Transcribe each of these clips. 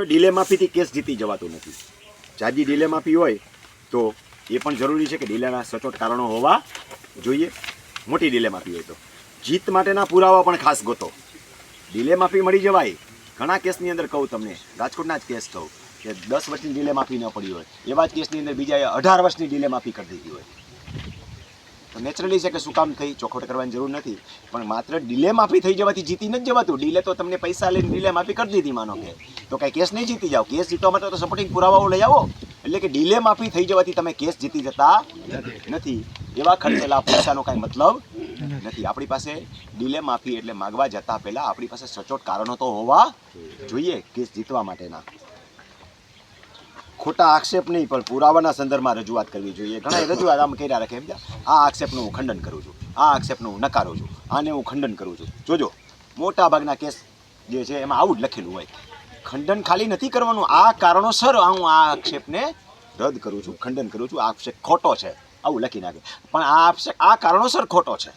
મિત્રો delay માફીથી case જીતી જવાતો નથી. જાજી ડીલે માફી હોય તો એ પણ જરૂરી છે કે ડીલેના સચોટ કારણો હોવા જોઈએ. મોટી ડીલે માફી હોય તો. જીત માટેના પુરાવા પણ ખાસ ગોતો. ડીલે માફી મળી જવાય. ઘણા કેસની અંદર કહું તમને, રાજકોટના જ કેસ કહું કે દસ વર્ષની ડીલે માફી ન પડી હોય. એવા જ કેસની અંદર બીજાએ અઢાર વર્ષની ડીલે માફી કરી દીધી હોય. તો નેચરલી છે કે શું કામ થઈ, ચોખવટ કરવાની જરૂર નથી. પણ માત્ર ડીલે માફી થઈ જવાથી જીતી નથી જવાતું. ડીલે તો તમને પૈસા લઈને ડીલે માફી કરી દીધી, માનો કે. તો કાંઈ કેસ નહીં જીતી જાઓ. કેસ જીતવા માટે તો સપોર્ટિંગ પુરાવાઓ લઈ આવો. એટલે કે ડીલે માફી થઈ જવાથી તમે કેસ જીતી જતા નથી. એવા ખર્ચેલા પૈસાનો કાંઈ મતલબ નથી. આપણી પાસે ડીલે માફી એટલે માગવા જતા પહેલાં આપણી પાસે સચોટ કારણો તો હોવા જોઈએ કેસ જીતવા માટેના. ખોટા આક્ષેપ નહીં, પણ પુરાવાના સંદર્ભમાં રજૂઆત કરવી જોઈએ. ઘણા રજૂઆત આમ કર્યા રાખે, એમ આ આક્ષેપનું હું ખંડન કરું છું. આ આક્ષેપનું હું નકારું છું. આને હું ખંડન કરું છું. જોજો મોટા ભાગના કેસ જે છે, એમાં આવું જ લખેલું હોય. ખંડન ખાલી નથી કરવાનું. આ કારણોસર હું આ આક્ષેપને રદ કરું છું, ખંડન કરું છું. આ આક્ષેપ ખોટો છે, આવું લખી નાખે. પણ આ આક્ષેપ, આ કારણોસર ખોટો છે.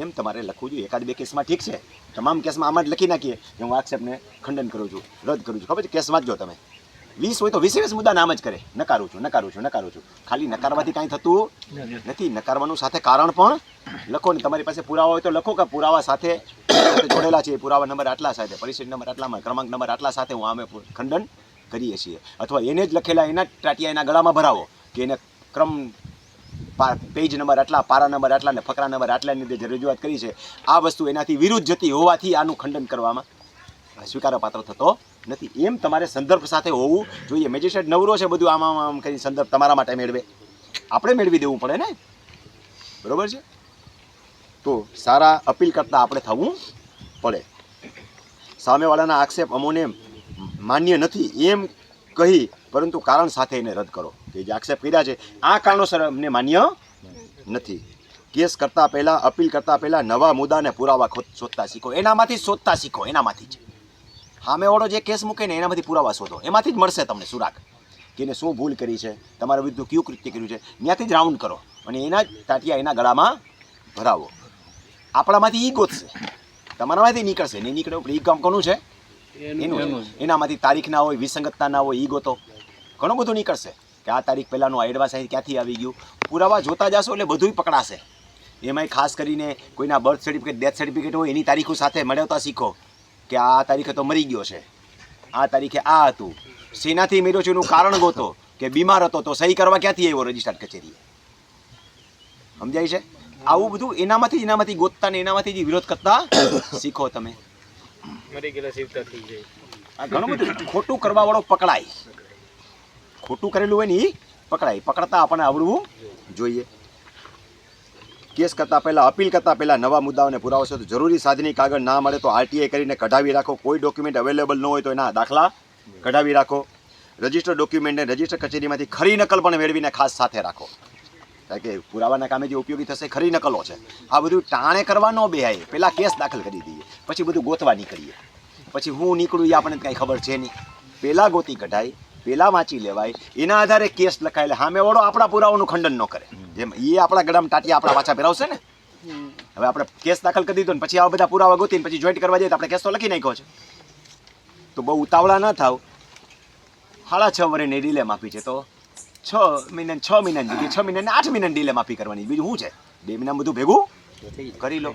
એમ તમારે લખવું જોઈએ. એકાદ બે કેસમાં ઠીક છે. તમામ કેસમાં આમાં જ લખી નાખીએ કે હું આક્ષેપને ખંડન કરું છું, રદ કરું છું. ખબર છે? કેસ વાંચજો તમે. વીસ હોય તો વીસે વીસ મુદ્દા નામ જ કરે. નકારું છું નકારું છું નકારું છું. ખાલી નકારવાથી કાંઈ થતું નથી. નકારવાનું સાથે કારણ પણ લખો ને તમારી પાસે પુરાવા હોય તો લખો કે પુરાવા સાથે જોડેલા છે પુરાવા નંબર આટલા સાથે, પરિચય નંબર આટલામાં, ક્રમાંક નંબર આટલા સાથે હું આમે ખંડન કરીએ છીએ. અથવા એને જ લખેલા એના ટાટિયા એના ગળામાં ભરાવો કે એને ક્રમ પેજ નંબર આટલા, પારા નંબર આટલા ને ફકરા નંબર આટલાની જે રજૂઆત કરી છે, આ વસ્તુ એનાથી વિરુદ્ધ જતી હોવાથી આનું ખંડન કરવામાં સ્વીકારવા પાત્ર થતો નથી. એમ તમારે સંદર્ભ સાથે હોવું જોઈએ. મેજિસ્ટ્રેટ નવરો છે બધું આમ આમ કરી સંદર્ભ તમારા માટે મેળવે. આપણે મેળવી દેવું પડે ને? બરોબર છે? તો સારા અપીલ કરતાં આપણે થવું પડે. સામેવાળાના આક્ષેપ અમોને માન્ય નથી એમ કહી, પરંતુ કારણ સાથે એને રદ કરો. કે જે આક્ષેપ કર્યા છે, આ કારણોસર અમને માન્ય નથી. કેસ કરતાં પહેલાં, અપીલ કરતાં પહેલાં નવા મુદ્દાને પુરાવા શોધતા શીખો. એનામાંથી શોધતા શીખો. એનામાંથી જ. સામેવાળો જે કેસ મૂકે ને એનામાંથી પુરાવા શોધો. એમાંથી જ મળશે તમને સુરાક કે એને શું ભૂલ કરી છે તમારા વિરુદ્ધ કયું કૃત્ય કર્યું છે ત્યાંથી જ રાઉન્ડ કરો અને એના જ ટાટિયા એના ગળામાં ભરાવો. આપણામાંથી ઈ ગોતશે. તમારામાંથી નીકળશે. નહીં નીકળે એ કામ કોનું છે? એનું એનામાંથી તારીખ ના હોય વિસંગતતા ના હોય ઈ ગોતો. ઘણું બધું નીકળશે. કે આ તારીખ પહેલાંનું આ એડવાન્સ અહીં ક્યાંથી આવી ગયું? પુરાવા જોતા જશો એટલે બધુંય પકડાશે. એમાંય ખાસ કરીને કોઈના બર્થ સર્ટિફિકેટ ડેથ સર્ટિફિકેટ હોય એની તારીખો સાથે મેળવતા શીખો. કે આ તારીખે તો મરી ગયો છે. આ તારીખે આ હતું. શેનાથી મર્યો છે એનું કારણ ગોતો કે બીમાર હતો તો સહી કરવા ક્યાંથી આવ્યો રજિસ્ટર્ડ કચેરીએ? સમજાય છે? આવું બધું એનામાંથી એનામાંથી ગોતતા ને એનામાંથી જ વિરોધ કરતા શીખો તમે. મરી ગયેલા જીવતા થઈ જાય. ઘણું બધું ખોટું કરવા વાળો પકડાય. ખોટું કરેલું હોય ને એ પકડાય. પકડતા આપણને આવડવું જોઈએ. કેસ કરતાં પહેલાં, અપીલ કરતાં પહેલાં નવા મુદ્દાઓને પુરાવો છે. તો જરૂરી સાધની કાગળ ના મળે તો આરટીઆઈ કરીને કઢાવી રાખો. કોઈ ડોક્યુમેન્ટ અવેલેબલ ન હોય તો એના દાખલા કઢાવી રાખો. રજિસ્ટર ડોક્યુમેન્ટને રજિસ્ટર કચેરીમાંથી ખરી નકલ પણ મેળવીને ખાસ સાથે રાખો. કારણ કે પુરાવાના કામે જે ઉપયોગી થશે ખરી નકલો છે. આ બધું ટાણે કરવા ન બેહાય. પહેલાં કેસ દાખલ કરી દઈએ. પછી બધું ગોતવા નીકળીએ. પછી હું નીકળું એ આપણને કાંઈ ખબર છે નહીં. પહેલાં ગોતી કઢાય. પહેલાં વાંચી લેવાય. એના આધારે કેસ લખાય એટલે સામે વાળો આપણા પુરાવાનું ખંડન ન કરે. જેમ એ આપણા ગળામાં ટાટિયા આપણા પાછા પહેરાવશે ને? હવે આપણે કેસ દાખલ કરી દીધો ને, પછી આવા બધા પુરાવા ગોતીને, પછી જોઈન્ટ કરવા જઈએ તો આપણે કેસ તો લખી નાખ્યો છે. તો બહુ ઉતાવળા ન થાવ. સાડા છ વર્ષની ડીલે માફી છે તો છ મહિના છ મહિનાની જગ્યાએ છ મહિનાને આઠ મહિનાની ડીલે માફી કરવાની. બીજું શું છે? બે મહિના બધું ભેગું કરી લો.